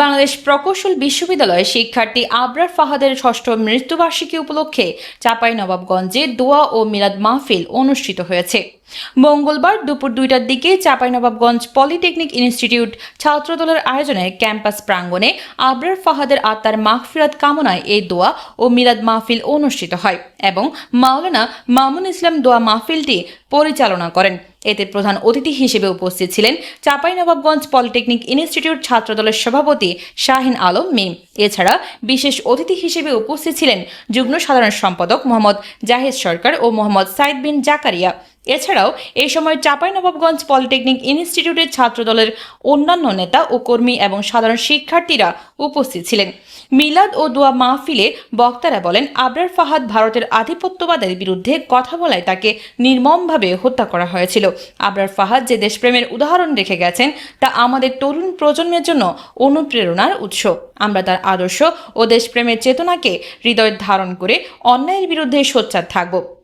বাংলাদেশ প্রকৌশল বিশ্ববিদ্যালয়ের শিক্ষার্থী আবরার ফাহাদের ষষ্ঠ মৃত্যুবার্ষিকী উপলক্ষে চাপাই নবাবগঞ্জে দোয়া ও মিলাদ মাহফিল অনুষ্ঠিত হয়েছে। মঙ্গলবার দুপুর দুইটার দিকে চাঁপাইনবাবগঞ্জ পলিটেকনিক ইনস্টিটিউট ছাত্রদলের আয়োজনে ক্যাম্পাস প্রাঙ্গণে আবরার ফাহাদের আত্মার মাহফিরাত কামনায় এই দোয়া ও মিলাদ মাহফিল অনুষ্ঠিত হয় এবং মাওলানা মামুন ইসলাম দোয়া মাহফিলটি পরিচালনা করেন। এতে প্রধান অতিথি হিসেবে উপস্থিত ছিলেন চাঁপাইনবাবগঞ্জ পলিটেকনিক ইনস্টিটিউট ছাত্রদলের সভাপতি শাহিন আলম মিম। এছাড়া বিশেষ অতিথি হিসেবে উপস্থিত ছিলেন যুগ্ম সাধারণ সম্পাদক মোহাম্মদ জাহেদ সরকার ও মোহাম্মদ সাইদ বিন জাকারিয়া। এছাড়াও, এই সময় চাঁপাইনবাবগঞ্জ পলিটেকনিক ইনস্টিটিউটের ছাত্রদলের অন্যান্য নেতা ও কর্মী এবং সাধারণ শিক্ষার্থীরা উপস্থিত ছিলেন। মিলাদ ও দোয়া মাহফিলে বক্তারা বলেন, আবরার ফাহাদ ভারতের আধিপত্যবাদের বিরুদ্ধে কথা বলায় তাকে নির্মমভাবে হত্যা করা হয়েছিল। আবরার ফাহাদ যে দেশপ্রেমের উদাহরণ রেখে গেছেন, তা আমাদের তরুণ প্রজন্মের জন্য অনুপ্রেরণার উৎস। আমরা তার আদর্শ ও দেশপ্রেমের চেতনাকে হৃদয় ধারণ করে অন্যায়ের বিরুদ্ধে সোচ্চার থাকব।